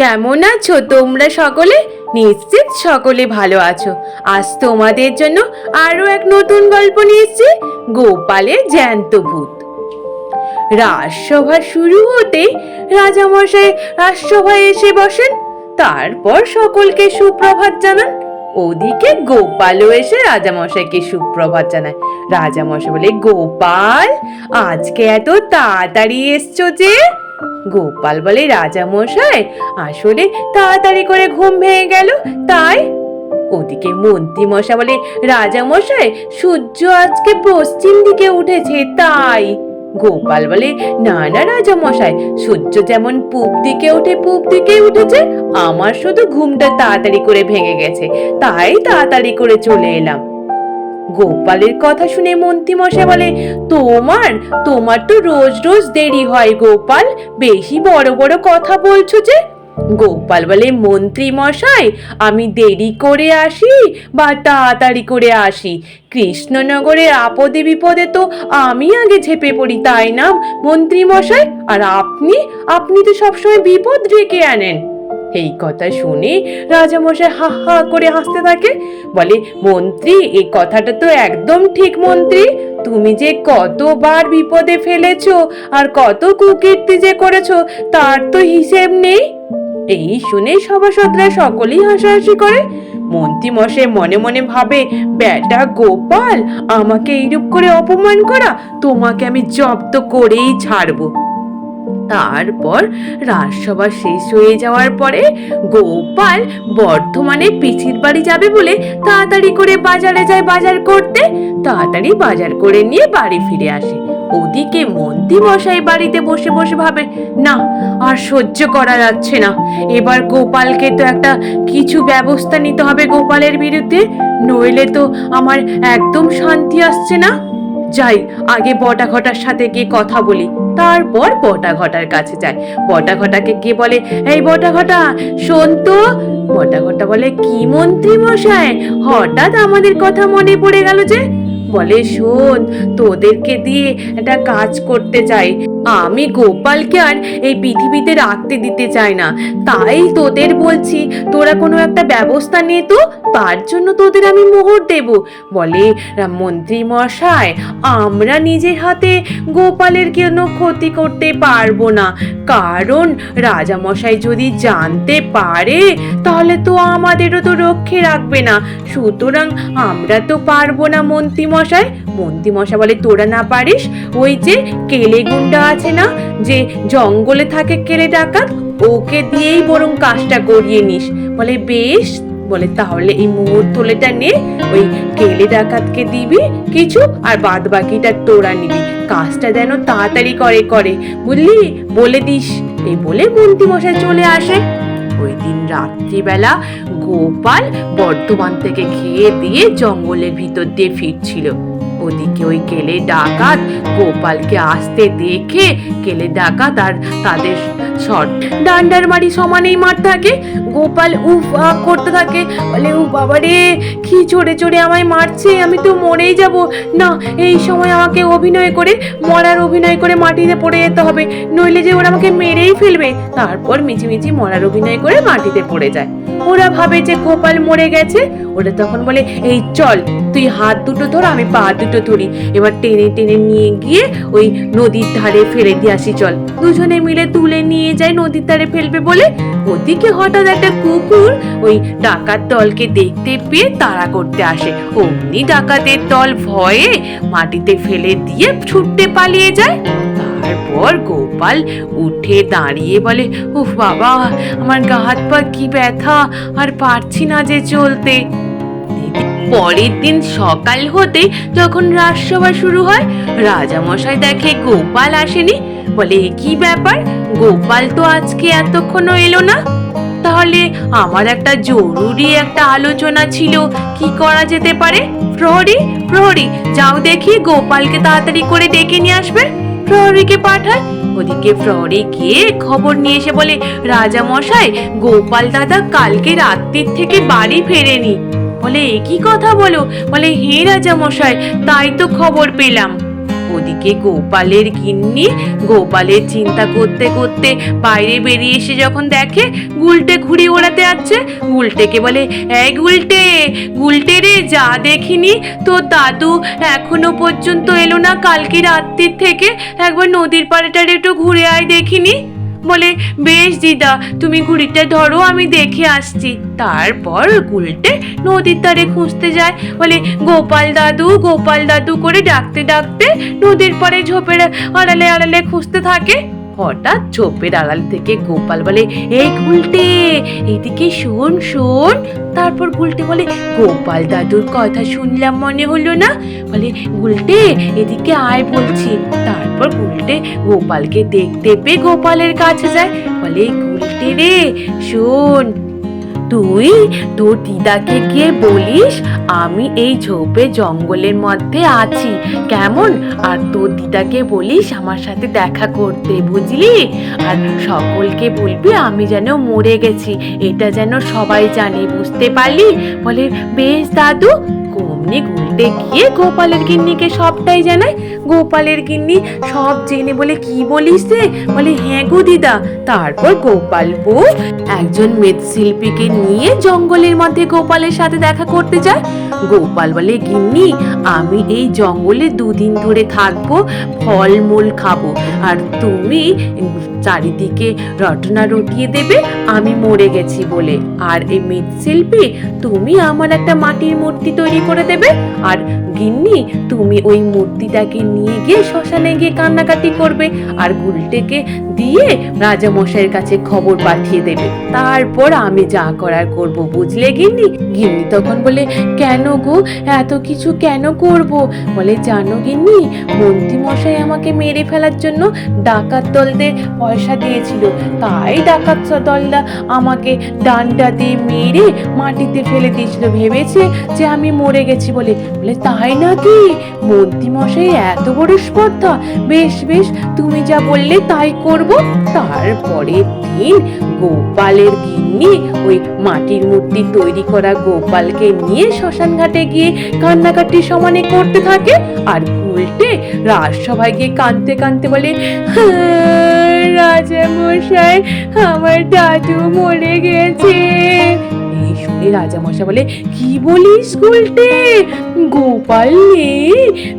কেমন আছো তোমরা সকলে? নিশ্চিত সকলে ভালো আছো। আজ তোমাদের জন্য আরও এক নতুন গল্প নিয়ে গোপালের জ্যান্ত ভূত। রাজসভা শুরু হতেই রাজামশাই রাজসভায় এসে বসেন। তারপর সকলকে সুপ্রভাত জানান। ওদিকে গোপালও এসে রাজামশাইকে সুপ্রভাত জানায়। রাজামশাই বলে, গোপাল, আজকে এত তাড়াতাড়ি এসছো যে গোপাল বলে রাজামশাই আসলে তাড়াতাড়ি করে ঘুম ভেঙে গেল, তাই? ওদিকে মন্ত্রী মশা বলে, রাজা মশাই, সূর্য আজকে পশ্চিম দিকে উঠেছে, তাই? গোপাল বলে, না না, রাজা মশাই, সূর্য যেমন পূব দিকে ওঠে পূব দিকে উঠেছে, আমার শুধু ঘুমটা তাড়াতাড়ি করে ভেঙে গেছে, তাই তাড়াতাড়ি করে চলে এলাম। গোপালের কথা শুনে মন্ত্রী মশাই বলে, তোমার তোমার তো রোজ রোজ দেরি হয় গোপাল। বেশি বড় বড় কথা বলছো যে? গোপাল বলে মন্ত্রী মশাই আমি দেরি করে আসি বা তাড়াতাড়ি করে আসি। কৃষ্ণনগরে আপদে বিপদে তো আমি আগে ঝেপে পড়ি, তাই না মন্ত্রী মশাই আর আপনি আপনি তো সবসময় বিপদ ডেকে আনেন। এই কথা শুনে রাজামশাই হা হা করে হাসতে থাকে। বলে, মন্ত্রী, এই কথাটা তো একদম ঠিক মন্ত্রী। তুমি যে কতবার বিপদে ফেলেছো আর কত কুকীর্তি যে করেছ, তার তো হিসেব নেই। এই শুনে সভাসদরা সকলেই হাসাহাসি করে। মন্ত্রী মশাই মনে মনে ভাবে, বেটা গোপাল, আমাকে এইরূপ করে অপমান করা, তোমাকে আমি জব্দ করেই ছাড়বো। তারপর রাজসভা শেষ হয়ে যাওয়ার পরে গোপাল বর্ধমানে পিসির বাড়ি যাবে বলে তাড়াতাড়ি করে বাজারে যায় বাজার করতে। তাড়াতাড়ি বাজার করে নিয়ে বাড়ি ফিরে আসে। ওদিকে মন্ত্রী মশাই বাড়িতে বসে বসে ভাবে, না, আর সহ্য করা যাচ্ছে না। এবার গোপালকে তো একটা কিছু ব্যবস্থা নিতে হবে গোপালের বিরুদ্ধে। নইলে তো আমার একদম শান্তি আসছে না। যাই, আগে বটা ঘটার সাথে গিয়ে কথা বলি, তারপর বটা ঘটার কাছে যাই। বটা ঘটাকে কে বলে? এই বটা ঘটা শোন তো বটা ঘটা বলে, কি মন্ত্রী মশাই? হঠাৎ আমাদের কথা মনে পড়ে গেল যে বলে, শোন, তোদেরকে দিয়ে একটা কাজ করতে চাই। আমি গোপালকে আর এই পৃথিবীতে রাখতে দিতে চাই না। তাই তোদের বলছি, তোরা কোনো একটা ব্যবস্থা নে তো, তার জন্য তোদের আমি মোহর দেব। বলে, মন্ত্রী মশাই, আমরা নিজের হাতে গোপালের কোনো ক্ষতি করতে পারব না? কারণ রাজামশাই যদি জানতে পারে, তাহলে তো আমাদেরও তো রক্ষে রাখবে না। সুতরাং আমরা তো পারব না মন্ত্রী মশাই, মন্ত্রী মশাই বলে, তোরা না পারিস? ওই যে কেলে গুন্ডা আছে না, যে জঙ্গলে থাকে কেলে ডাকাত, ওকে দিয়েই বরং কাজটা করিয়ে নিস। বলে, বেশ, বলে, তাহলে এই মুহূর্তলেটা নে, ওই কেলে ডাকাতকে দিবি কিছু, আর বাদ বাকিটা তোরা নিবি। কাজটা যেন তাড়াতাড়ি করে করে, বুঝলি? বলে দিস। এই বলে মন্ত্রী মশাই চলে আসে। ওই দিন রাত্রিবেলা গোপাল বর্ধমান থেকে খেয়ে দিয়ে জঙ্গলের ভিতর দিয়ে ফিরছিল। ওদিকে ওই কেলে ডাকাত গোপালকে আসতে দেখে কেলে ডাকাত আর তাদের শট ডান্ডার মারি সমানেই মার থাকে, গোপাল উফ আহ করতে থাকে, বলে উ বাবা রে কি চড়ে চড়ে আমায় মারছে, আমি তো মরেই যাব। না, এই সময় আমাকে অভিনয় করে, মরার অভিনয় করে মাটিতে পড়ে যেতে হবে, নইলে যে ওরা আমাকে মেরেই ফেলবে। তারপর মিচিমিচি মরার অভিনয় করে মাটিতে পড়ে যায়। ওরা ভাবে যে গোপাল মরে গেছে, ওরা তখন বলে, এই চল, তুই হাত দুটো ধর, আমি পা দুটো ধরি। এবার টেনে টেনে নিয়ে গিয়ে ওই নদীর ধারে ফেলে দিয়ে আসি, চল। দুজনে মিলে তুলে নিয়ে যায় নদীর ধারে ফেলবে বলে। ওদিকে হঠাৎ একটা কুকুর ওই ডাকাত দলকে দেখতে পেয়ে তাড়া করতে আসে। অমনি ডাকাতের দল ভয়ে মাটিতে ফেলে দিয়ে ছুটতে পালিয়ে যায়। তারপর গোপাল উঠে দাঁড়িয়ে বলে, উফ বাবা, আমার গা হাত পা কি ব্যথা, আর পারছি না যে চলতে। পরের দিন সকাল হতে যখন রাজসভা শুরু হয়, রাজামশাই দেখে গোপাল আসেনি। বলে, কি ব্যাপার? গোপাল তো আজকে এতক্ষণও এলো না? তাহলে আমার একটা জরুরি একটা আলোচনা ছিল। কি করা যেতে পারে? প্রহরী প্রহরী, যাও দেখি, গোপালকে তাড়াতাড়ি করে ডেকে নিয়ে আসবে। প্রহরীকে পাঠায় ওদিকে প্রহরী গিয়ে খবর নিয়ে এসে বলে রাজা মশাই গোপাল দাদা কালকে রাত্রির থেকে বাড়ি ফেরেনি। বলে এ কি কথা বলো। বলে, হে রাজা মশাই, তাই তো খবর পেলাম। ওদিকে গোপালের গিন্নি গোপালের চিন্তা করতে করতে বাইরে বেরিয়ে এসে যখন দেখে, গুলটে ঘুড়ি ওড়াতে যাচ্ছে গুলটেকে বলে এই গুলটে গুলটে রে, যা দেখিনি তোর দাদু এখনও পর্যন্ত এলো না কালকে রাত্রির থেকে? একবার নদীর পাড়েটারে একটু ঘুরে আয় দেখিনি? বলে, বেশ দিদা, তুমি ঘুড়িটা ধরো, আমি দেখে আসছি। তারপর গুলটে নদীর ধারে খুঁজতে যায়। বলে, গোপাল দাদু গোপাল দাদু করে ডাকতে ডাকতে নদীর পরে ঝোপের আড়ালে আড়ালে খুঁজতে থাকে। হঠাৎ ঝোপের আড়াল থেকে গোপাল বলে, এই গুলটে, এদিকে শোন শোন। তারপর গুলটে বলে, গোপাল দাদুর কথা শুনলাম, মনে হলো না? বলে, গুলটে, এদিকে আয় বলছি। তারপর গুলটে গোপালকে দেখতে পেয়ে গোপালের কাছে যায়। বলে, গুলটে রে, শোন তুই, তোর দিদাকে গিয়ে বলিস, আমি এই ঝোপে জঙ্গলের মধ্যে আছি। কেমন? আর তোর দিদাকে বলিস, আমার সাথে দেখা করতে, বুঝলি? আর সকলকে বলবি, আমি যেন মরে গেছি। এটা যেন সবাই জানে, বুঝতে পারলি? বলে, বেশ দাদু। কমনি গুলটে গিয়ে গোপালের গিন্নিকে সবটাই জানায়। গোপালের গিন্নি সব জেনে বলে, কি বলিস রে? বলে হ্যাঁ গো দিদা। তারপর গোপাল বউ একজন মৃৎশিল্পীকে নিয়ে জঙ্গলের মধ্যে গোপালের সাথে দেখা করতে যায়। গোপাল বলে, গিন্নি, আমি এই জঙ্গলে দুদিন ধরে থাকব, ফলমূল খাব। আর তুমি চারিদিকে রটনা রটিয়ে দেবে, আমি মরে গেছি বলে। আর এই মৃৎশিল্পী, তুমি আমার একটা মাটির মূর্তি তৈরি করে দেবে। আর গিন্নি, তুমি ওই মূর্তিটাকে নিয়ে গিয়ে শ্মশানে গিয়ে কান্নাকাটি করবে। আর গুলটেকে দিয়ে রাজামশাইয়ের কাছে খবর পাঠিয়ে দেবে। তারপর আমি যা করার করব বুঝলে গিন্নি? গিন্নি তখন বলে, কেন গো? এত কিছু কেন করব? বলে, জানো গিন্নি, মন্ত্রী মশাই আমাকে মেরে ফেলার জন্য ডাকাত দলদের পয়সা দিয়েছিল। তাই ডাকাত দলরা আমাকে ডান্ডা দিয়ে মেরে মাটিতে ফেলে দিয়েছিল। ভেবেছে যে আমি মরে গেছি বলে। বলে, তাই নাকি? মন্ত্রী মশাই এত বড় স্পর্ধা। বেশ বেশ, তুমি যা বললে তাই করব। তারপরের দিন গোপালের গিন্নি ওই মাটির মূর্তি তৈরি করা গোপালকে নিয়ে শ্মশান ঘাটে গিয়ে কান্নাকাটি সমানে করতে থাকে আর উল্টে রাজসভায় গিয়ে কাঁদতে কাঁদতে বলে রাজা মশাই আমার দাদু মরে গেছে। এই রাজামশা বলে, কি বলিস গুলটে? গোপাল নেই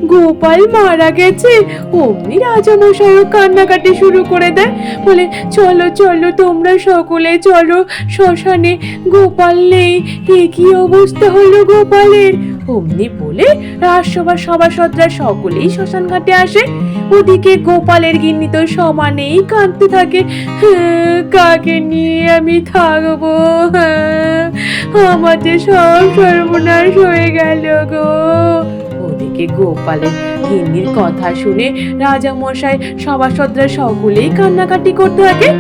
গোপাল মারা গেছে। অমনি রাজামশাইও কান্নাকাটি শুরু করে দেয়। বলে, চলো চলো, তোমরা সকলে চলো, শ্মশানে গোপাল নেই। এ কি অবস্থা হলো গোপালের? অমনি বলে রাজসভার সভাসদরা সকলেই শ্মশান ঘাটে আসে। ওদিকে গোপালের গিন্নি তো সমানেই কাঁদতে থাকে। "হ্যাঁ, কাকে নিয়ে আমি থাকব? হ্যাঁ, আমাদের সব সর্বনাশ হয়ে গেল গো। ওদিকে গোপালের গিন্নির কথা শুনে রাজামশাই সভাসদরা সকলেই কান্নাকাটি করতে থাকে।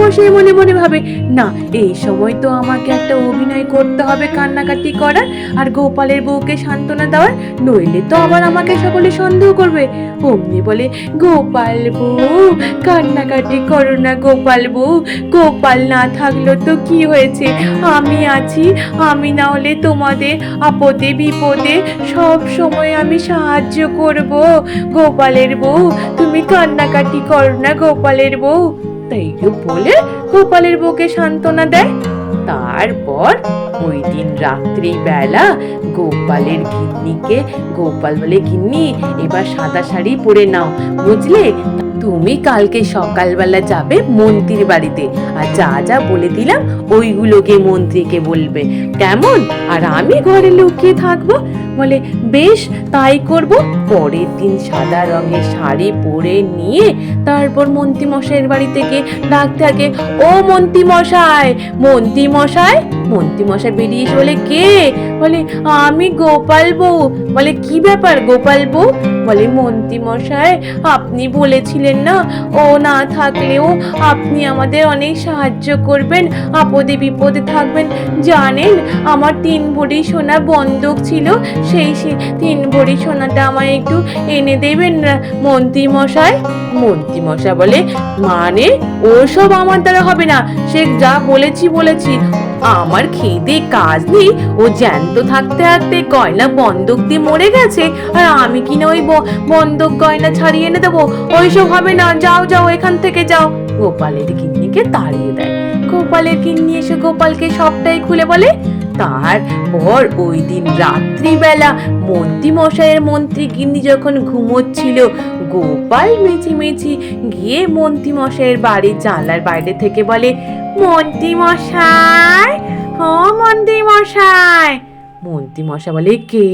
মশাই মনে মনে ভাবে, না, এই সময় তো আমাকে একটা অভিনয় করতে হবে কান্নাকাটি করার, আর গোপালের বউকে সান্ত্বনা দেওয়ার, নইলে তো আবার আমাকে সকলে সন্দেহ করবে। অমনি বলে, গোপাল বউ, কান্নাকাটি করো না গোপাল বউ, গোপাল না থাকল তো কি হয়েছে? আমি আছি, আমি না হলে তোমাদের আপদে বিপদে সব সময় আমি সাহায্য করব। গোপালের বউ, তুমি কান্নাকাটি করো না গোপালের বউ। বলে গোপালের বউকে সান্ত্বনা দেয়, তারপর ওই দিন গোপালের গোপাল বলে এবার সাদা শাড়ি পরে নাও। বুঝলে? তুমি কালকে সকালবেলা যাবে মন্ত্রীর বাড়িতে, আর যা যা বলে দিলাম ওইগুলোকে মন্ত্রীকে বলবে। কেমন? আর আমি ঘরে লুকিয়ে থাকব? বলে, বেশ, তাই করব। পরের দিন সাদা রঙের শাড়ি পরে নিয়ে তারপর মন্ত্রী মশাইয়ের বাড়ি থেকে ডাক থাকে, ও মন্ত্রী মশাই মন্ত্রী মশাই। মন্ত্রী মশাই বেরিয়ে এসে বলে, কে? বলে, আমি গোপাল বউ। বলে, কি ব্যাপার গোপাল বউ? বলে মন্ত্রী মশাই আপনি বলেছিলেন না, ও না থাকলেও আপনি আমাদের অনেক সাহায্য করবেন, আপদে বিপদে থাকবেন। জানেন, আমার তিন ভরি সোনা বন্ধক ছিল, সেই তিন ভরি সোনাটা আমায় একটু এনে দেবেন না মন্ত্রী মশাই মন্ত্রী মশাই বলে মানে ওসব আমার দ্বারা হবে না, সে যা বলেছি বলেছি আমার খেতে কাজ নেই। ও জ্যান্ত থাকতে থাকতে গয়না বন্ধক দিয়ে মরে গেছে। আর আমি কিনা ওই ব- বন্ধক গয়না ছাড়িয়ে এনে দেবো? ওইসব হবে না, যাও যাও, এখান থেকে যাও। গোপালের গিন্নিকে তাড়িয়ে দেয়। গোপালের গিন্নি এসে গোপালকে সবটাই খুলে বলে তারপর ওই দিন রাত্রিবেলা মন্ত্রী মশাইয়ের মন্ত্রী গিন্নি যখন ঘুমোচ্ছিল, গোপাল মিছিমিছি গিয়ে মন্ত্রী মশাইয়ের বাড়ির জানলার বাইরে থেকে বলে মন্ত্রী মশাই ও মন্ত্রী মশাই মন্ত্রী মশাই বলে কে?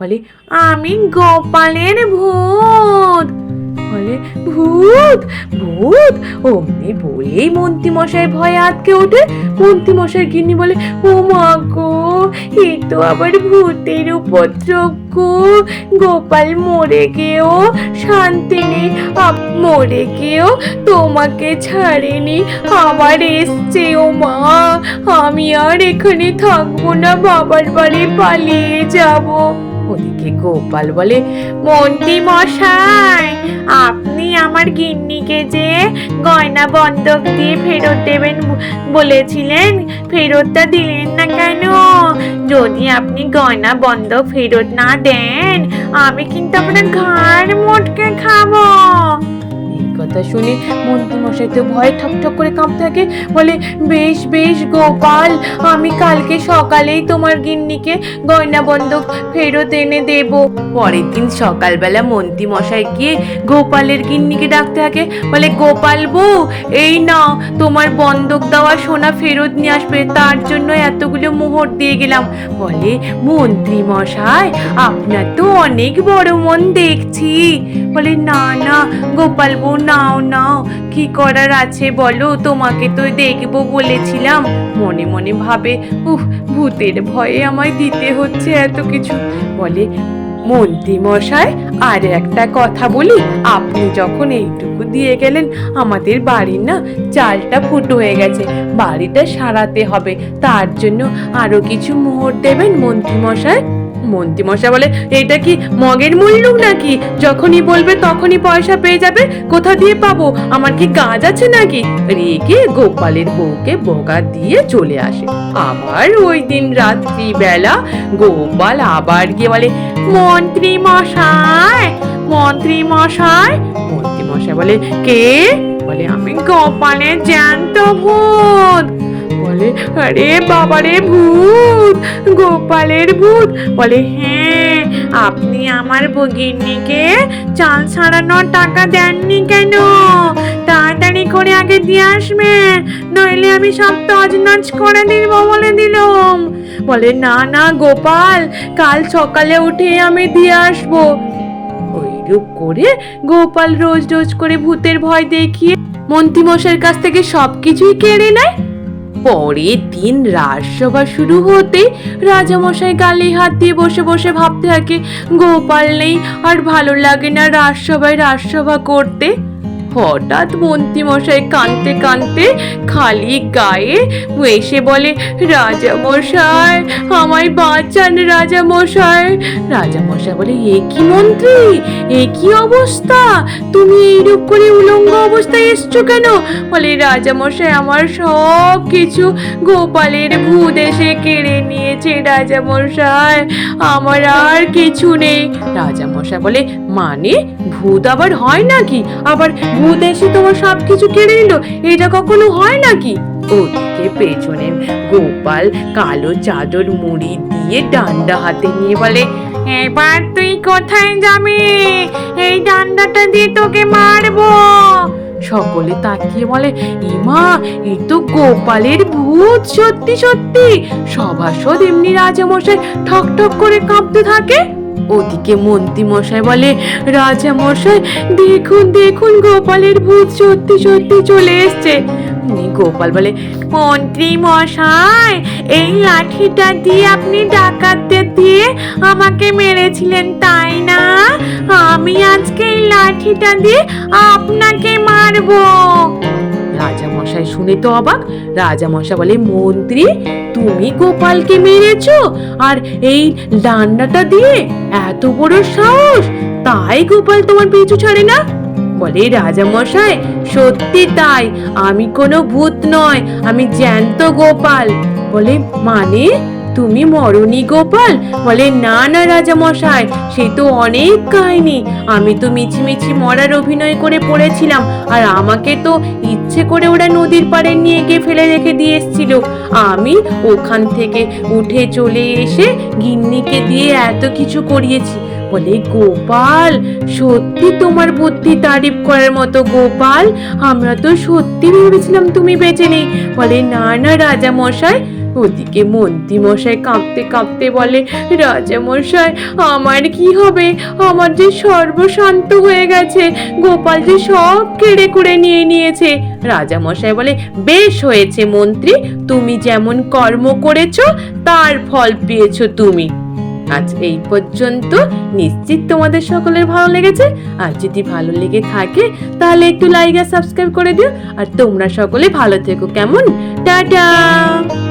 বলে আমি গোপালের ভূত। বলে ভূত ভূত। অমনি বলেই মন্ত্রী মশাই ভয়ে আটকে ওঠে। মন্ত্রী মশাই গিন্নি বলে, ও মা গো, এ তো আবার ভূতের উপদ্রব গোপাল মরে গেও, শান্তি নেই মরে গেও, তোমাকে ছাড়েনি, আবার এসছে ও মা। আমি আর এখানে থাকব না, বাবার বাড়ি পালিয়ে যাব। গোপাল বলে, মন্ত্রী মশাই, আপনি আমার গিন্নিকে যে গয়না বন্ধক দিয়ে ফেরত দেবেন বলেছিলেন, ফেরতটা দিলেন না কেন? যদি আপনি গয়না বন্ধক ফেরত না দেন, আমি কিন্তু আপনার ঘাড় মোটকে খাব। কথা শুনে মন্ত্রী মশাই তো ভয়ে ঠক ঠক করে কাঁপতে থাকে। বলে, বেশ বেশ গোপাল, আমি কালকে সকালেই তোমার গিন্নিকে গয়না বন্ধক ফেরত এনে দেব। পরের দিন সকালবেলা মন্ত্রী মশাই গিয়ে গোপালের গিন্নিকে ডাকতে থাকে। বলে, গোপাল বউ এই নাও, তোমার বন্ধক দেওয়া সোনা ফেরত নিয়ে আসবে, তার জন্য এতগুলো মোহর দিয়ে গেলাম। বলে, মন্ত্রী মশাই, আপনার তো অনেক বড় মন দেখছি। বলে, না না, গোপাল বউ নাও নাও, কি করার আছে বলো? তোমাকে তো দেখব বলেছিলাম। মনে মনে ভাবে উফ ভূতের ভয়ে আমায় দিতে হচ্ছে এত কিছু। বলে, মন্ত্রী মশাই, আর একটা কথা বলি, আপনি যখন এইটুকু দিয়ে গেলেন, আমাদের বাড়ির না চালটা ফুটো হয়ে গেছে। বাড়িটা সারাতে হবে, তার জন্য আরও কিছু মোহর দেবেন মন্ত্রী মশাই? মন্ত্রী মশাই বলে, এটা কি মগের মুল্লুক নাকি? যখনই বলবে তখনই পয়সা পেয়ে যাবে। কোথা দিয়ে পাবো? আমার কি কাজ আছে নাকি? রেগে গোপালের বউকে বগা দিয়ে চলে আসে। আবার ওই দিন রাত্রি বেলা গোপাল আবার গিয়ে বলে, মন্ত্রী মশাই মন্ত্রী মশাই। মন্ত্রী মশাই বলে, কে? বলে, আমি গোপালের জ্যান্ত ভূত। বলে, আরে বাবারে ভূত, গোপালের ভূত। বলে হ্যাঁ আপনি আমার বগিনীকে চাল ছাড়ানোর টাকা দেননি কেন? তাড়াতাড়ি করে আগে দিয়ে আসবেন নইলে আমি সব তজনজ করে দিব বলে দিলাম। বলে, না না, গোপাল, কাল সকালে উঠে আমি দিয়ে আসব। ওইরূপ করে গোপাল রোজ রোজ করে ভূতের ভয় দেখিয়ে মন্ত্রীমশাইয়ের কাছ থেকে সবকিছুই কেড়ে নেয়। পরের দিন রাজসভা শুরু হতে রাজামশাই গালে হাত দিয়ে বসে বসে ভাবতে থাকে, গোপাল নেই, আর ভালো লাগে না রাজসভায় রাজসভা করতে। হঠাৎ মন্ত্রীমশাই কানতে কানতে খালি গায়ে এসে বলে, রাজামশাই, আমায় বাঁচান রাজামশাই। রাজামশাই বলে, এ কি মন্ত্রী? এ কি অবস্থা? তুমি এইরূপ করে উলঙ্গ অবস্থায় এসছো কেন? বলে, রাজামশাই, আমার সব কিছু গোপালের ভূত এসে কেড়ে নিয়েছে রাজামশাই। আমার আর কিছু নেই। রাজামশাই বলে মানে ভূত আবার হয় নাকি? আবার ভূত এসে তোমার সব কিছু কেড়ে নিল, এটা কখনো হয় নাকি? ওদিকে পেছনে গোপাল কালো চাদর মুড়ি দিয়ে ডান্ডা হাতে নিয়ে বলে, এবার তুই কোথায় যাবি? এই ডান্ডাটা দিয়ে তোকে মারবো। সকলে তাকিয়ে বলে, ইমা, এ তো গোপালের ভূত, সত্যি সত্যি। সভাসদ এমনি রাজামশাই ঠক ঠক করে কাঁপতে থাকে? ওদিকে মন্ত্রী মশাই বলে, রাজা মশাই, দেখুন দেখুন, গোপালের ভূত সত্যি সত্যি চলে এসছে। গোপাল বলে, মন্ত্রী মশাই, এই লাঠিটা দিয়ে আপনি ডাকাতদের দিয়ে আমাকে মেরেছিলেন, তাই না? আমি আজকে এই লাঠিটা দিয়ে আপনাকে মারবো। রাজামশাই শুনে তো অবাক। রাজামশা বলে, মন্ত্রী, তুমি গোপালকে মেরেছো? আর এই ডান্ডাটা দিয়ে এত বড় সাহস? তাই গোপাল তোমার পিছু ছাড়ে না? বলে রাজা মশাই সত্যি তাই। আমি কোনো ভূত নয়, আমি জ্যান্ত গোপাল। বলে মানে? তুমি মরণী গোপাল? বলে, না না রাজামশাই সে তো অনেক কাহিনী। আমি তো মিছিমিছি মরার অভিনয় করে পড়েছিলাম, আর আমাকে তো ইচ্ছে করে ওরা নদীর পাড়ে নিয়ে গিয়ে ফেলে রেখে দিয়ে এসেছিল। আমি ওখান থেকে উঠে চলে এসে গিন্নিকে দিয়ে এত কিছু করিয়েছি। বলে, গোপাল, সত্যি তোমার বুদ্ধি তারিফ করার মতো গোপাল? আমরা তো সত্যি ভেবেছিলাম তুমি বেঁচে নেই। বলে, না না, রাজা মশাই ওদিকে মন্ত্রী মশাই কাঁপতে কাঁপতে বলে রাজা মশাই আমার কি হবে? আমার যে সর্বশান্ত হয়ে গেছে। গোপাল যে সব কেড়ে কুড়ে নিয়ে নিয়েছে। রাজা মশাই বলে, বেশ হয়েছে মন্ত্রী, তুমি যেমন কর্ম করেছ, তার ফল পেয়েছ তুমি। আজ এই পর্যন্ত নিশ্চিত তোমাদের সকলের ভালো লেগেছে। আর যদি ভালো লেগে থাকে, তাহলে একটু লাইক আর সাবস্ক্রাইব করে দিও। আর তোমরা সকলে ভালো থেকো, কেমন? টাটা!